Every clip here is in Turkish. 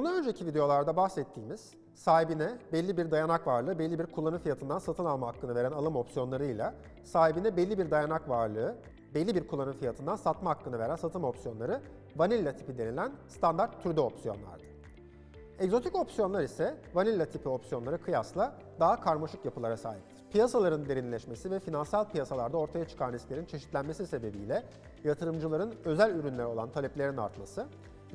Bundan önceki videolarda bahsettiğimiz sahibine belli bir dayanak varlığı, belli bir kullanım fiyatından satın alma hakkını veren alım opsiyonlarıyla sahibine belli bir dayanak varlığı, belli bir kullanım fiyatından satma hakkını veren satım opsiyonları vanilla tipi denilen standart türde opsiyonlardı. Egzotik opsiyonlar ise vanilla tipi opsiyonlara kıyasla daha karmaşık yapılara sahiptir. Piyasaların derinleşmesi ve finansal piyasalarda ortaya çıkan risklerin çeşitlenmesi sebebiyle yatırımcıların özel ürünlere olan taleplerin artması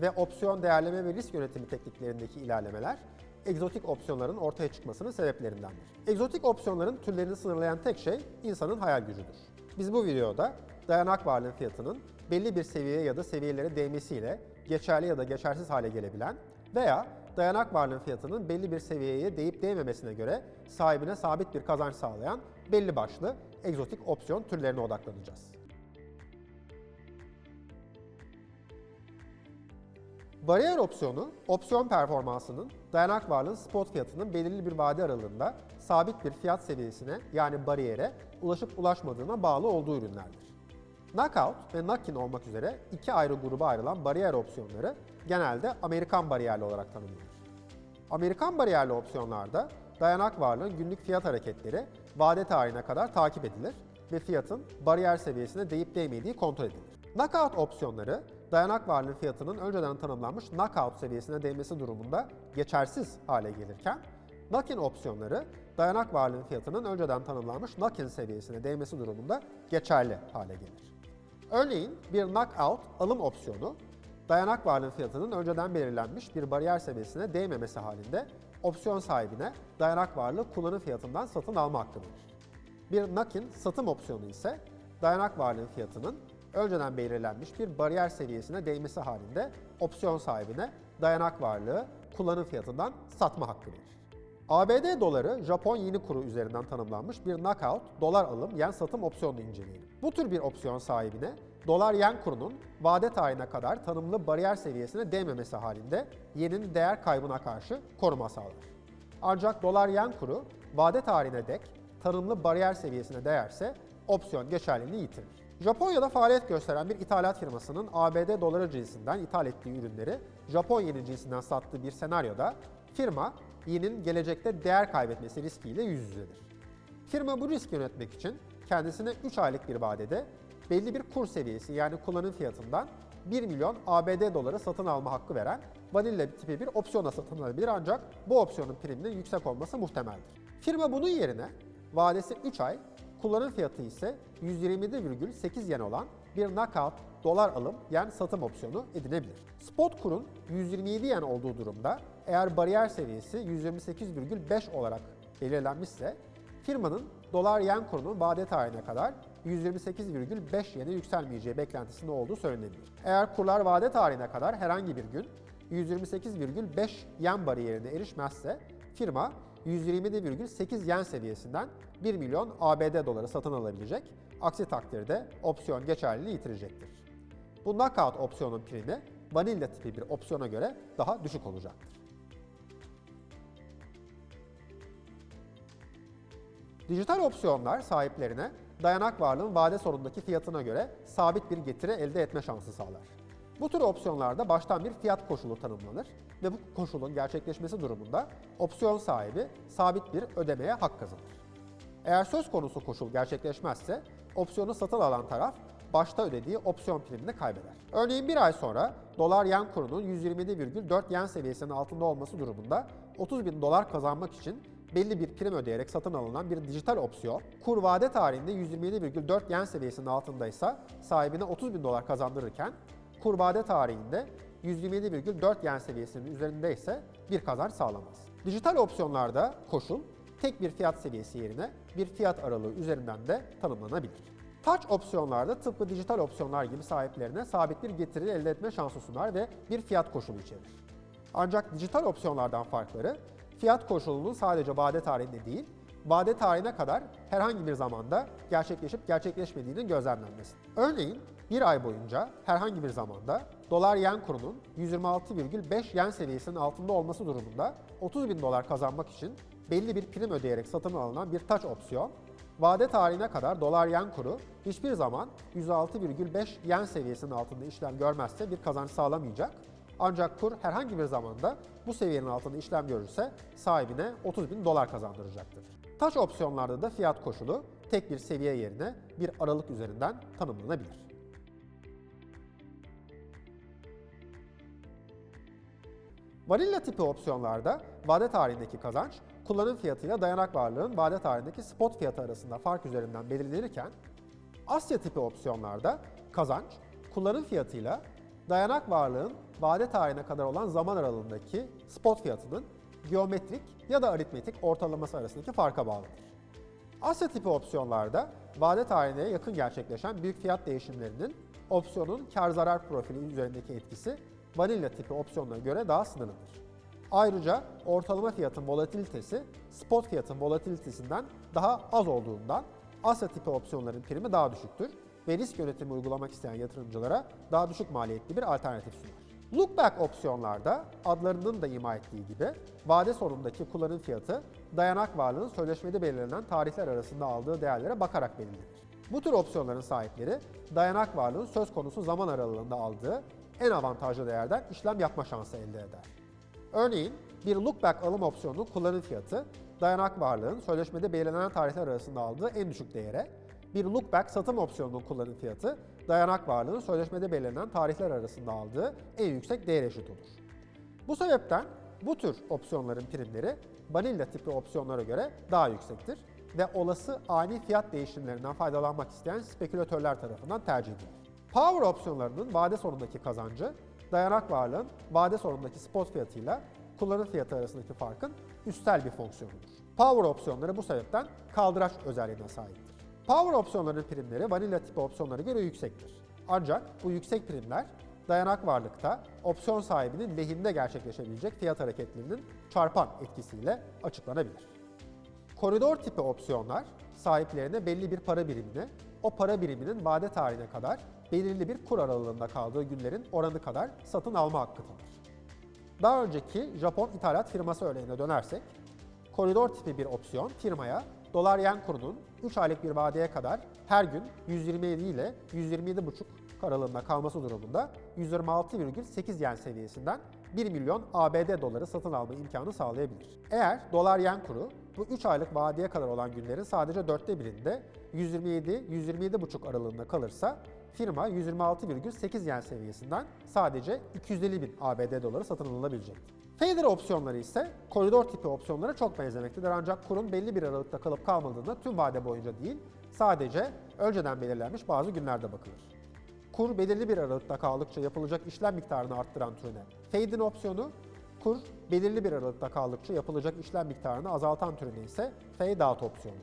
ve opsiyon değerleme ve risk yönetimi tekniklerindeki ilerlemeler egzotik opsiyonların ortaya çıkmasının sebeplerindendir. Egzotik opsiyonların türlerini sınırlayan tek şey insanın hayal gücüdür. Biz bu videoda dayanak varlığın fiyatının belli bir seviyeye ya da seviyelere değmesiyle geçerli ya da geçersiz hale gelebilen veya dayanak varlığın fiyatının belli bir seviyeye değip değmemesine göre sahibine sabit bir kazanç sağlayan belli başlı egzotik opsiyon türlerine odaklanacağız. Bariyer opsiyonu, opsiyon performansının dayanak varlığın spot fiyatının belirli bir vade aralığında sabit bir fiyat seviyesine yani bariyere ulaşıp ulaşmadığına bağlı olduğu ürünlerdir. Knockout ve knock-in olmak üzere iki ayrı gruba ayrılan bariyer opsiyonları genelde Amerikan bariyerli olarak tanımlanır. Amerikan bariyerli opsiyonlarda dayanak varlığın günlük fiyat hareketleri vade tarihine kadar takip edilir ve fiyatın bariyer seviyesine değip değmediği kontrol edilir. Knockout opsiyonları dayanak varlığın fiyatının önceden tanımlanmış knockout seviyesine değmesi durumunda geçersiz hale gelirken, knock-in opsiyonları dayanak varlığın fiyatının önceden tanımlanmış knock-in seviyesine değmesi durumunda geçerli hale gelir. Örneğin bir knockout alım opsiyonu dayanak varlığın fiyatının önceden belirlenmiş bir bariyer seviyesine değmemesi halinde opsiyon sahibine dayanak varlığı kullanım fiyatından satın alma hakkı verir. Bir knock-in satım opsiyonu ise dayanak varlığın fiyatının önceden belirlenmiş bir bariyer seviyesine değmesi halinde opsiyon sahibine dayanak varlığı kullanım fiyatından satma hakkı verir. ABD doları Japon yeni kuru üzerinden tanımlanmış bir knockout dolar alım yen satım opsiyonunu inceleyelim. Bu tür bir opsiyon sahibine dolar yen kurunun vade tarihine kadar tanımlı bariyer seviyesine değmemesi halinde yenin değer kaybına karşı koruma sağlar. Ancak dolar yen kuru vade tarihine dek tanımlı bariyer seviyesine değerse opsiyon geçerliliğini yitirir. Japonya'da faaliyet gösteren bir ithalat firmasının ABD doları cinsinden ithal ettiği ürünleri Japon yeni cinsinden sattığı bir senaryoda firma yenin gelecekte değer kaybetmesi riskiyle yüz yüzedir. Firma bu riski yönetmek için kendisine 3 aylık bir vadede belli bir kur seviyesi yani kullanım fiyatından 1 milyon ABD doları satın alma hakkı veren vanilla tipi bir opsiyona satın alabilir ancak bu opsiyonun priminin yüksek olması muhtemeldir. Firma bunun yerine vadesi 3 ay, kullanım fiyatı ise 127,8 yen olan bir knockout dolar alım yani satım opsiyonu edinebilir. Spot kurun 127 yen olduğu durumda eğer bariyer seviyesi 128,5 olarak belirlenmişse firmanın dolar yen kurunun vade tarihine kadar 128,5 yene yükselmeyeceği beklentisinde olduğu söylenebilir. Eğer kurlar vade tarihine kadar herhangi bir gün 128,5 yen bariyerine erişmezse firma 127,8 yen seviyesinden 1 milyon ABD doları satın alabilecek. Aksi takdirde opsiyon geçerliliği yitirecektir. Bu knockout opsiyonun primi vanilla tipi bir opsiyona göre daha düşük olacaktır. Dijital opsiyonlar sahiplerine dayanak varlığın vade sonundaki fiyatına göre sabit bir getiri elde etme şansı sağlar. Bu tür opsiyonlarda baştan bir fiyat koşulu tanımlanır ve bu koşulun gerçekleşmesi durumunda opsiyon sahibi sabit bir ödemeye hak kazanır. Eğer söz konusu koşul gerçekleşmezse opsiyonu satın alan taraf başta ödediği opsiyon primini kaybeder. Örneğin bir ay sonra dolar yen kurunun 127,4 yen seviyesinin altında olması durumunda 30 bin dolar kazanmak için belli bir prim ödeyerek satın alınan bir dijital opsiyon, kur vade tarihinde 127,4 yen seviyesinin altındaysa sahibine 30 bin dolar kazandırırken, kur vade tarihinde 127,4 yen seviyesinin üzerinde ise bir kazanç sağlamaz. Dijital opsiyonlarda koşul tek bir fiyat seviyesi yerine bir fiyat aralığı üzerinden de tanımlanabilir. Touch opsiyonlarda tıpkı dijital opsiyonlar gibi sahiplerine sabit bir getiri elde etme şansı sunar ve bir fiyat koşulu içerir. Ancak dijital opsiyonlardan farkları fiyat koşulunun sadece vade tarihinde değil, vade tarihine kadar herhangi bir zamanda gerçekleşip gerçekleşmediğinin gözlemlenmesi. Örneğin bir ay boyunca herhangi bir zamanda dolar yen kurunun 126,5 yen seviyesinin altında olması durumunda 30 bin dolar kazanmak için belli bir prim ödeyerek satın alınan bir touch opsiyon, vade tarihine kadar dolar yen kuru hiçbir zaman 106,5 yen seviyesinin altında işlem görmezse bir kazanç sağlamayacak Ancak kur herhangi bir zamanda bu seviyenin altında işlem görürse sahibine 30 bin dolar kazandıracaktır. Taş opsiyonlarda da fiyat koşulu tek bir seviye yerine bir aralık üzerinden tanımlanabilir. Vanilla tipi opsiyonlarda vade tarihindeki kazanç, kullanım fiyatıyla dayanak varlığın vade tarihindeki spot fiyatı arasında fark üzerinden belirlenirken, Asya tipi opsiyonlarda kazanç, kullanım fiyatıyla dayanak varlığın vade tarihine kadar olan zaman aralığındaki spot fiyatının geometrik ya da aritmetik ortalaması arasındaki farka bağlıdır. Asya tipi opsiyonlarda vade tarihine yakın gerçekleşen büyük fiyat değişimlerinin opsiyonun kar zarar profili üzerindeki etkisi vanilla tipi opsiyonlara göre daha sınırlıdır. Ayrıca ortalama fiyatın volatilitesi spot fiyatın volatilitesinden daha az olduğundan Asya tipi opsiyonların primi daha düşüktür ve risk yönetimi uygulamak isteyen yatırımcılara daha düşük maliyetli bir alternatif sunar. Lookback opsiyonlarda adlarının da ima ettiği gibi vade sonundaki kullanım fiyatı dayanak varlığın sözleşmede belirlenen tarihler arasında aldığı değerlere bakarak belirlenir. Bu tür opsiyonların sahipleri dayanak varlığın söz konusu zaman aralığında aldığı en avantajlı değerden işlem yapma şansı elde eder. Örneğin bir lookback alım opsiyonunun kullanım fiyatı dayanak varlığın sözleşmede belirlenen tarihler arasında aldığı en düşük değere, bir lookback satım opsiyonunun kullanım fiyatı dayanak varlığın sözleşmede belirlenen tarihler arasında aldığı en yüksek değere eşit olur. Bu sebepten bu tür opsiyonların primleri vanilla tipi opsiyonlara göre daha yüksektir ve olası ani fiyat değişimlerinden faydalanmak isteyen spekülatörler tarafından tercih edilir. Power opsiyonlarının vade sonundaki kazancı, dayanak varlığın vade sonundaki spot fiyatıyla kullanım fiyatı arasındaki farkın üstel bir fonksiyonudur. Power opsiyonları bu sebepten kaldıraç özelliğine sahiptir. Power opsiyonlarının primleri vanilla tipi opsiyonlara göre yüksektir. Ancak bu yüksek primler dayanak varlıkta opsiyon sahibinin lehinde gerçekleşebilecek fiyat hareketlerinin çarpan etkisiyle açıklanabilir. Koridor tipi opsiyonlar sahiplerine belli bir para birimini, o para biriminin vade tarihine kadar belirli bir kur aralığında kaldığı günlerin oranı kadar satın alma hakkı tanır. Daha önceki Japon ithalat firması örneğine dönersek, koridor tipi bir opsiyon firmaya dolar yen kurunun 3 aylık bir vadeye kadar her gün 127 ile 127,5 aralığında kalması durumunda 126,8 yen seviyesinden 1 milyon ABD doları satın alma imkanı sağlayabilir. Eğer dolar yen kuru bu 3 aylık vadeye kadar olan günlerin sadece dörtte birinde 127-127,5 aralığında kalırsa firma 126,8 yen seviyesinden sadece 250 bin ABD doları satın alınabilecektir. Fader opsiyonları ise koridor tipi opsiyonlara çok benzemektedir ancak kurun belli bir aralıkta kalıp kalmadığında tüm vade boyunca değil sadece önceden belirlenmiş bazı günlerde bakılır. Kur belirli bir aralıkta kaldıkça yapılacak işlem miktarını arttıran türüne fade-in opsiyonu, kur belirli bir aralıkta kaldıkça yapılacak işlem miktarını azaltan türüne ise fade-out opsiyonu.